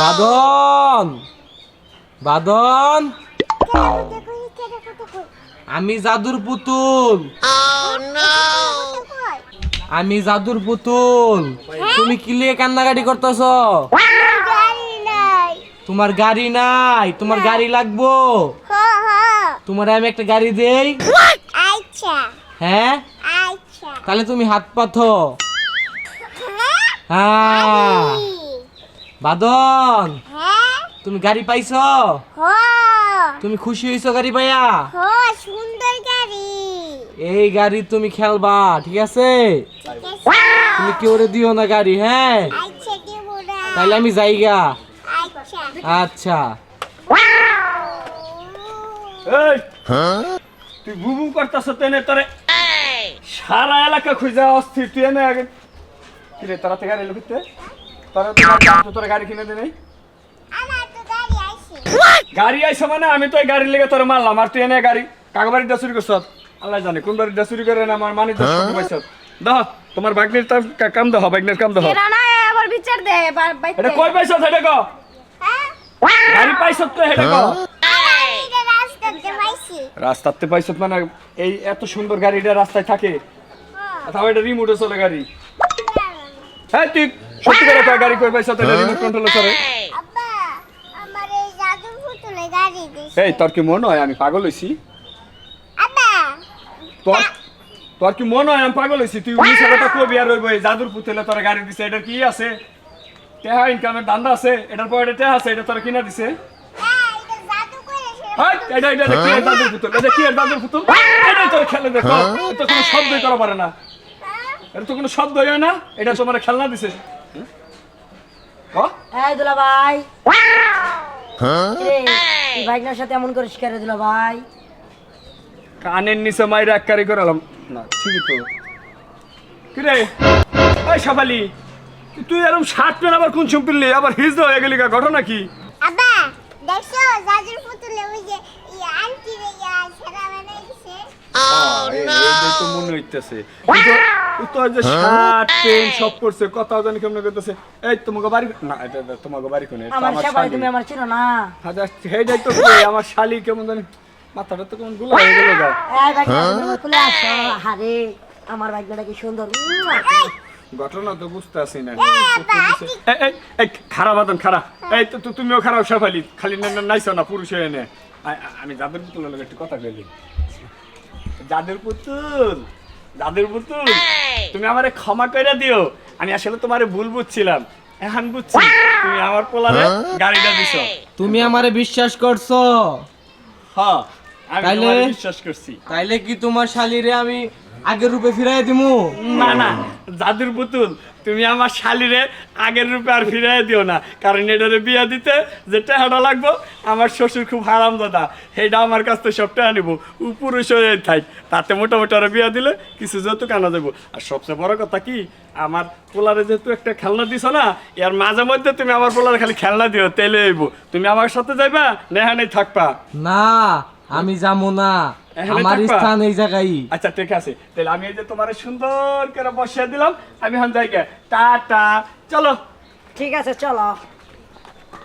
বাদন! বাদন! আমি জাদুর পুতুল। আমি জাদুর পুতুল। তুমি কি লিয়ে কান্নাকাটি করতেছ? তোমার গাড়ি নাই তোমার গাড়ি লাগবো। তোমার আমি একটা গাড়ি দেই। আচ্ছা। হ্যাঁ? তাহলে তুমি হাত পাথো। হ্যাঁ? বাদন। হ্যাঁ? তুমি গাড়ি পাইছ? তুমি খুশি হইছো গাড়ি পাইয়া? সুন্দর গাড়ি। এই গাড়ি তুমি খেলবা ঠিক আছে? ঠিক আছে। তুমি কেউ দিও না গাড়ি হ্যাঁ? আচ্ছা তাহলে আমি যাইগা। আচ্ছা। আচ্ছা। এই তুই বুবু করতেছ তেনে তোরে সারা এলাকা খুঁজে অস্থির তুই এনে আগে কিরে তারা থেকে গাড়ি লুকিতে তোরা তো গাড়ি গাড়ি কিনে দে নাই। আমার তো গাড়ি আছে গাড়ি আইসে মানে আমি তো এই গাড়ি লেগে তোরে মারলাম আর তুই এনে গাড়ি কাকা বাড়িটা চুরি করছ? আল্লাহ জানে কোন বাড়িটা চুরি করে না আমার মানি পাইছ? দাও তোমার বাগনির তার কাম দাও বাগনির কাম দাও না আবার বিচার দে এটা কই পাইছ এটা কো? হ্যাঁ গাড়ি পাইছ তো এটা কো? রাস্তাতে পাইছ। মানে এই এত সুন্দর গাড়িটা রাস্তায় থাকে। তাও এটা রিমোটে চলে গাড়ি। হ্যাঁ তুই সত্যি করে কয় গাড়ি কই পাইছ তাহলে রিমোট কন্ট্রোল এই তোর কি মনে হয়? আমি পাগল হইছি। তোর তোর কি মনে হয়? আমি পাগল হইছি। তুই উনিশ কথা কবি আর রইব এই জাদুর পুতুলে তোর গাড়ি দিছে। এটার কি আছে? টেহা ইনকামের দান্দা আছে। এটার পর এটা টেহা আছে এটা তোর কিনা দিছে। হ্যাঁ এটা হাই, এটা এটা কি জাদুর পুতুল? এটা কি জাদুর পুতুল? এটা তোর খেলে দেখো। এটা কোনো শব্দই করা পারে না। এটা তো কোনো শব্দ হয় না এটা তোমার খেলনা দিছে। এই দুলা ভাই। রে তুই সাথে এমন করে শিকারে দিলা ভাই। কানের নিচে মাইরা এক কারি করালাম। না ঠিকই তো। কিরে? এই সাফালি তুই এরকম শার্ট প্যান্ট আবার কোন চুম্পিলি আবার হিজড়া হয়ে গেলি ঘটনা কি? আব্বা দেখছ জাদুর পুতুলে ওই যে আন্টি রে ইয়া সেরা এইটাই তো মনে হইতেছে কিন্তু তুই তো যে শার্ট প্যান্ট সব করছে কথা জানি কেমন করতেছে। এই তোমাকে বাড়ি না এটা তোমাকে বাড়ি কোনে আমার আমার শালি। তুমি আমার চিনো না। হাজার সেইটাই তো আমার শালি কেমন জানি মাথাটা তো কেমনগুলা হয়ে গেল গা। ভাইগনা আমার কি সুন্দর। ঘটনা তো বুঝতে আসি না। খারাপ আদন খারাপ এই তো তুমিও খারাপ সাফালি খালি না না- নাইছো না পুরুষ হয়ে নে। আমি যাদের পুতুলের একটু কথা কইলি। যাদের পুতুল। যাদের পুতুল তুমি আমারে ক্ষমা করে দিও। আমি আসলে তোমারে ভুল বুঝছিলাম। এখন বুঝছি তুমি আমার পোলারে গাড়িটা দিছো। তুমি আমারে বিশ্বাস করছ? হ্যাঁ। তাইলে? বিশ্বাস করছি। তাইলে কি তোমার শালিরে আমি আগের রূপে ফিরাই দিমু? না না জাদুর পুতুল তুমি আমার শালিরে আগের রূপে আর ফিরাই দিও না। কারণ এটারে বিয়া দিতে যে টাকাটা লাগবো আমার শ্বশুর খুব হারাম দাদা সেটা আমার কাছ থেকে সব টাকা নিবো। পুরুষ হয়ে থাক। তাতে মোটামুটি আরও বিয়া দিলে কিছু যৌতুক আনা যাব। আর সবচেয়ে বড় কথা কি আমার পোলারে যেহেতু একটা খেলনা দিছ না এর মাঝে মধ্যে তুমি আমার পোলারে খালি খেলনা দিও তেলে আইব তুমি আমার সাথে যাইবা নেহানেই থাকবা। না আমি যাব না। আমার স্থান এই জায়গায়। আচ্ছা ঠিক আছে। তাহলে আমি এই যে তোমার সুন্দর করে বসিয়ে দিলাম আমি এখন যাই টা টাটা চলো। ঠিক আছে চলো।